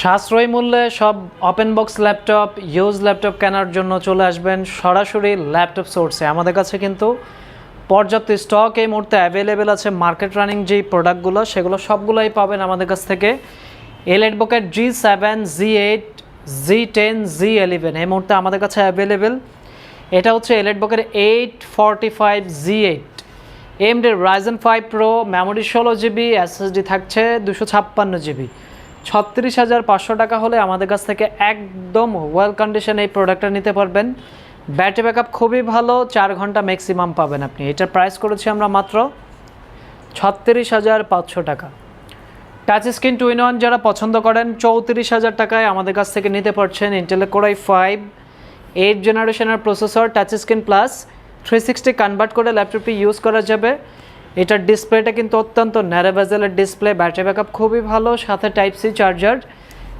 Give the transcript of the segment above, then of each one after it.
সাশ্রয়ী মূল্যে সব open box laptop use laptop কেনার জন্য চলে আসবেন সরাসরি ল্যাপটপ সোর্সে আমাদের কাছে কিন্তু পর্যাপ্ত স্টক এই মুহূর্তে অ্যাভেলেবেল আছে। মার্কেট রানিং যেই প্রোডাক্টগুলো সেগুলো সবগুলোই পাবেন আমাদের কাছ থেকে। EliteBook G seven G eight G ten G eleven এই মুহূর্তে আমাদের কাছে অ্যাভেলেবেল এটা হচ্ছে এলএড বকের eight forty five G eight AMD Ryzen five pro memory ষোলো জিবি এসএসডি থাকছে দুশো ছাপ্পান্ন জিবি ছত্রিশ হাজার পাঁচশো টাকা হলে আমাদের কাছ থেকে একদম ওয়েল কন্ডিশন এই প্রোডাক্টটা নিতে পারবেন। ব্যাটারি ব্যাকআপ খুবই ভালো, চার ঘণ্টা ম্যাক্সিমাম পাবেন আপনি। এটার প্রাইস করেছি আমরা মাত্র ছত্রিশ হাজার পাঁচশো টাকা। Touch screen two in one যারা পছন্দ করেন, চৌত্রিশ হাজার টাকায় আমাদের কাছ থেকে নিতে পারছেন ইন্টেলে কোরাই ফাইভ এইট জেনারেশনের processor touch screen plus three sixty convert করে ল্যাপটপটি ইউজ করা যাবে। এটার ডিসপ্লেটা কিন্তু অত্যন্ত ন্যারোভেজেলের ডিসপ্লে ব্যাটারি ব্যাকআপ খুবই ভালো, সাথে টাইপ সি চার্জার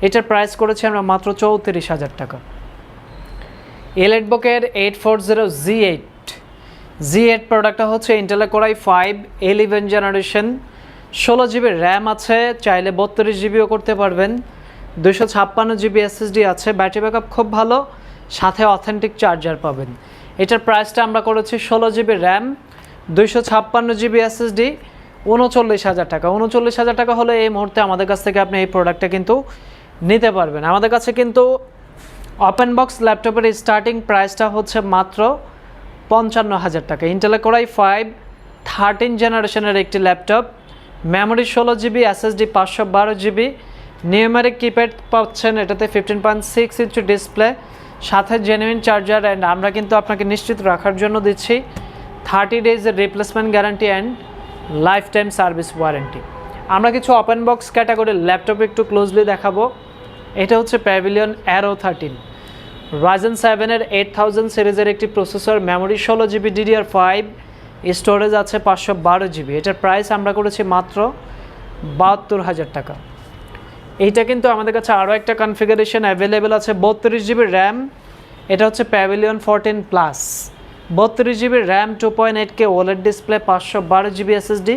এটার প্রাইস করেছি আমরা মাত্র চৌত্রিশ হাজার টাকা। এলএড বুকের eight four zero G eight G eight প্রোডাক্টটা হচ্ছে ইন্টেলে core i five eleven generation ষোলো জিবি র্যাম আছে, চাইলে বত্রিশ জিবিও করতে পারবেন। দুশো ছাপ্পান্ন জিবি এসএসডি আছে ব্যাটারি ব্যাকআপ খুব ভালো। সাথে অথেন্টিক চার্জার পাবেন। এটার প্রাইসটা আমরা করেছি ষোলো জিবি র্যাম দুইশো ছাপ্পান্ন জিবি এসএসডি উনচল্লিশ হাজার টাকা। উনচল্লিশ হাজার টাকা হলে এই মুহূর্তে আমাদের কাছ থেকে আপনি এই প্রোডাক্টটা কিন্তু নিতে পারবেন। আমাদের কাছে কিন্তু ওপেন বক্স ল্যাপটপের স্টার্টিং প্রাইসটা হচ্ছে মাত্র পঞ্চান্ন হাজার টাকা। ইন্টেলে কোরাই ফাইভ থার্টিন জেনারেশনের একটি ল্যাপটপ মেমোরি ষোলো জিবি এসএসডি পাঁচশো বারো জিবি নিউমেরিক কিপ্যাড পাচ্ছেন এটাতে fifteen point six inch display সাথে জেনুইন চার্জার অ্যান্ড আমরা কিন্তু আপনাকে নিশ্চিত রাখার জন্য দিচ্ছি thirty ডেজের replacement guarantee and lifetime service warranty. আমরা কিছু ওপেন বক্স ক্যাটাগরির ল্যাপটপ একটু ক্লোজলি দেখাবো। এটা হচ্ছে প্যাভিলিয়ন অ্যারো থার্টিন রাইজেন সেভেনের এইট থাউজেন্ড সিরিজের একটি প্রসেসর মেমোরি ষোলো জিবি ডিডিআর ফাইভ স্টোরেজ আছে পাঁচশো বারো জিবি এটার প্রাইস আমরা করেছি মাত্র বাহাত্তর হাজার টাকা। এইটা কিন্তু আমাদের কাছে আরও একটা কনফিগারেশন অ্যাভেলেবেল আছে, বত্রিশ জিবি র্যাম এটা হচ্ছে প্যাভিলিয়ন ফোরটিন প্লাস বত্রিশ GB RAM two point eight K OLED display পাঁচশো বারো জিবি এসএসডি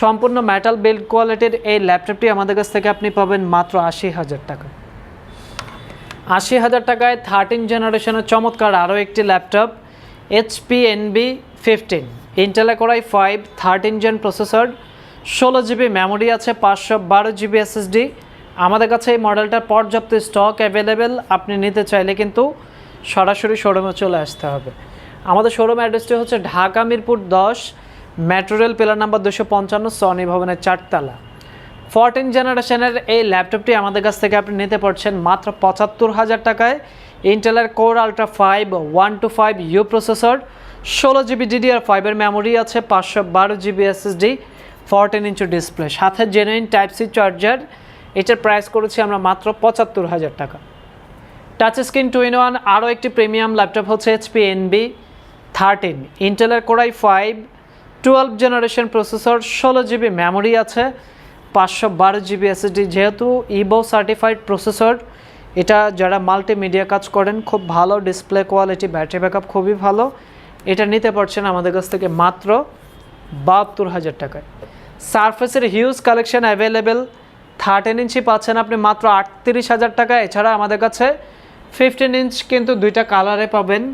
সম্পূর্ণ মেটাল বিল্ড কোয়ালিটির এই ল্যাপটপটি আমাদের কাছ থেকে আপনি পাবেন মাত্র আশি হাজার টাকা। আশি হাজার টাকায় থার্টিন জেনারেশনের চমৎকার আরও একটি laptop HP NB fifteen ইন্টেলে core i five thirteen gen processor ষোলো জিবি মেমোরি আছে, পাঁচশো বারো জিবি এসএসডি আমাদের কাছে এই মডেলটার পর্যাপ্ত স্টক অ্যাভেলেবেল আপনি নিতে চাইলে কিন্তু সরাসরি শোরুমে চলে আসতে হবে। আমাদের শোরুম অ্যাড্রেসটি হচ্ছে ঢাকা মিরপুর দশ মেট্রো রেল পিলার নাম্বার দুশো পঞ্চান্ন সনি ভবনের চারতলা। ফোরটিন জেনারেশনের এই ল্যাপটপটি আমাদের কাছ থেকে আপনি নিতে পারছেন মাত্র পঁচাত্তর হাজার টাকায়। ইন্টেলের core ultra five one two five U processor ষোলো জিবি ডিডিআর ফাইভের মেমোরি আছে, পাঁচশো বারো GB SSD fourteen inch display সাথে জেনুইন টাইপ সি চার্জার এটার প্রাইস করেছি আমরা মাত্র পঁচাত্তর হাজার টাকা। Touch screen two in one আরও একটি প্রিমিয়াম ল্যাপটপ হচ্ছে এইচপি এনবি থার্টিন। ইন্টেলের core i five, twelve generation processor, ষোলো জিবি মেমোরি আছে, পাঁচশো বারো জিবি এসএসডি যেহেতু, ইবো সার্টিফাইড প্রসেসর। এটা যারা মাল্টিমিডিয়া কাজ করেন, খুব ভালো ডিসপ্লে কোয়ালিটি, ব্যাটারি ব্যাকআপ খুবই ভালো। এটা নিতে পারছেন আমাদের কাছ থেকে মাত্র বাহাত্তর হাজার টাকায়। সারফেসের huge collection available, thirteen inch পাচ্ছেন আপনি মাত্র আটত্রিশ হাজার টাকা এছাড়া আমাদের কাছে ফিফটিন ইঞ্চ কিন্তু দুইটা কালারে পাবেন।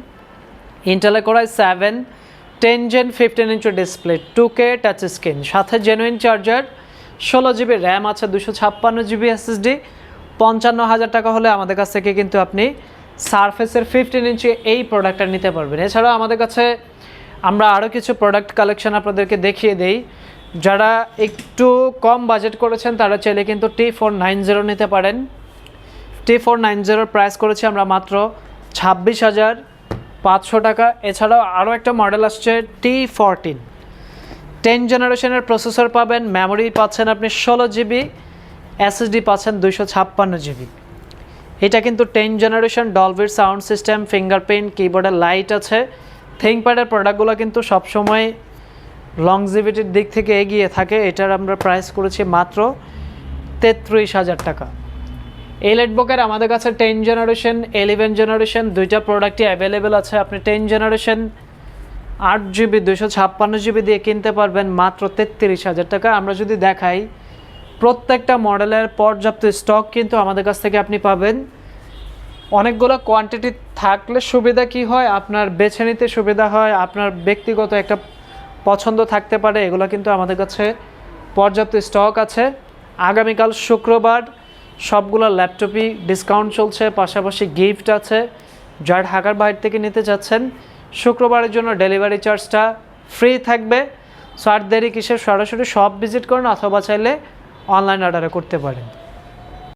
ইন্টেলে core i seven ten gen fifteen inch display two K touch screen সাথে জেনুইন চার্জার ষোলো জিবি র্যাম আছে, দুশো ছাপ্পান্ন জিবি এসএসডি পঞ্চান্ন হাজার টাকা হলে আমাদের কাছ থেকে কিন্তু আপনি সারফেসের ফিফটিন ইঞ্চি এই প্রোডাক্টটা নিতে পারবেন। এছাড়াও আমাদের কাছে আমরা আরও কিছু প্রোডাক্ট কালেকশন আপনাদেরকে দেখিয়ে দেই। যারা একটু কম বাজেট করেছেন, তারা চাইলে কিন্তু টি ফোর নাইন জিরো নিতে পারেন। টি ফোর নাইন জিরোর প্রাইস করেছি আমরা মাত্র ছাব্বিশ হাজার পাঁচশো টাকা। এছাড়াও আরও একটা মডেল আসছে টি ফোরটিন টেন জেনারেশনের প্রসেসর পাবেন মেমোরি পাচ্ছেন আপনি ষোলো জিবি এসএসডি পাচ্ছেন দুইশো ছাপ্পান্ন জিবি এটা কিন্তু টেন জেনারেশন ডলবির সাউন্ড সিস্টেম ফিঙ্গারপ্রিন্ট কিবোর্ডের লাইট আছে। থিঙ্কপ্যাডের প্রোডাক্টগুলো কিন্তু সবসময় লংজিভিটির দিক থেকে এগিয়ে থাকে। এটার আমরা প্রাইস করেছি মাত্র তেত্রিশ হাজার টাকা। এই লেটবুকের আমাদের কাছে টেন জেনারেশন এলেভেন জেনারেশন দুইটা প্রোডাক্টই অ্যাভেলেবেল আছে। আপনি টেন জেনারেশন আট জিবি দুশো ছাপ্পান্ন জিবি দিয়ে কিনতে পারবেন মাত্র তেত্রিশ হাজার টাকা। আমরা যদি দেখাই, প্রত্যেকটা মডেলের পর্যাপ্ত স্টক কিন্তু আমাদের কাছ থেকে আপনি পাবেন। অনেকগুলো কোয়ান্টিটি থাকলে সুবিধা কি হয়? আপনার বেছে নিতে সুবিধা হয়, আপনার ব্যক্তিগত একটা পছন্দ থাকতে পারে, এগুলো কিন্তু আমাদের কাছে পর্যাপ্ত স্টক আছে। আগামীকাল শুক্রবার সবগুলো ল্যাপটপই ডিসকাউন্ট চলছে, পাশাপাশি গিফট আছে। যার ঢাকার বাইরে থেকে নিতে যাচ্ছেন, শুক্রবারের জন্য ডেলিভারি চার্জটা ফ্রি থাকবে। সো আর দেরি কিসের? সরাসরি সব ভিজিট করুন, অথবা চাইলে অনলাইন অর্ডারে করতে পারেন।